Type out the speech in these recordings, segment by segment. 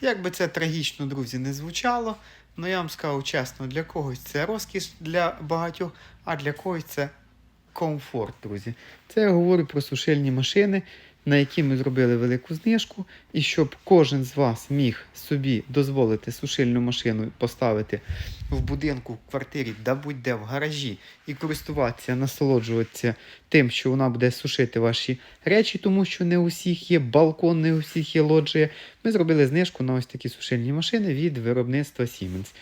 Як би це трагічно, друзі, не звучало, але я вам скажу чесно, для когось це розкіш для багатьох, а для когось це комфорт, друзі. Це я говорю про сушильні машини, на які ми зробили велику знижку, і щоб кожен з вас міг собі дозволити сушильну машину поставити в будинку, в квартирі, да будь-де в гаражі, і користуватися, насолоджуватися тим, що вона буде сушити ваші речі, тому що не у всіх є балкон, не у всіх є лоджія. Ми зробили знижку на ось такі сушильні машини від виробництва Siemens.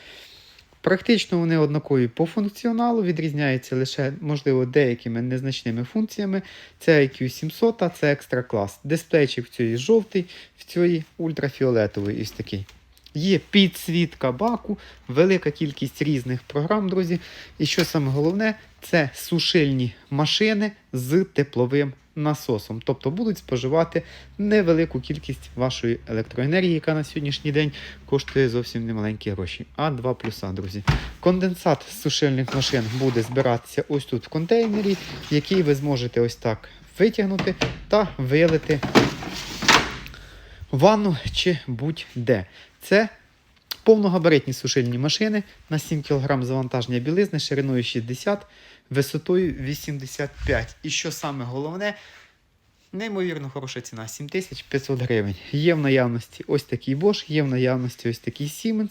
Практично вони однакові по функціоналу, відрізняються лише, можливо, деякими незначними функціями. Це IQ 700, а це екстра клас. Дисплейчик в цій жовтий, в цій ультрафіолетовий ось такий. Є підсвітка баку, велика кількість різних програм, друзі. І що саме головне, це сушильні машини з тепловим насосом. Тобто будуть споживати невелику кількість вашої електроенергії, яка на сьогоднішній день коштує зовсім немаленькі гроші. А 2 плюса, друзі. Конденсат з сушильних машин буде збиратися ось тут в контейнері, який ви зможете ось так витягнути та вилити ванну чи будь-де. Це повногабаритні сушильні машини на 7 кг завантаження білизни шириною 60, висотою 85. І що саме головне, неймовірно хороша ціна 7500 гривень. Є в наявності ось такий Bosch, є в наявності ось такий Siemens.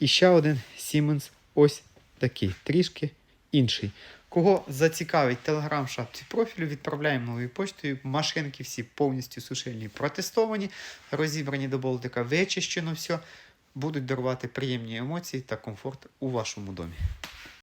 І ще один Siemens ось такий, трішки інший. Кого зацікавить телеграм шапці профілю, відправляємо новою поштою. Машинки всі повністю сушильні, протестовані, розібрані до болтика, вичищено все. Будуть дарувати приємні емоції та комфорт у вашому домі.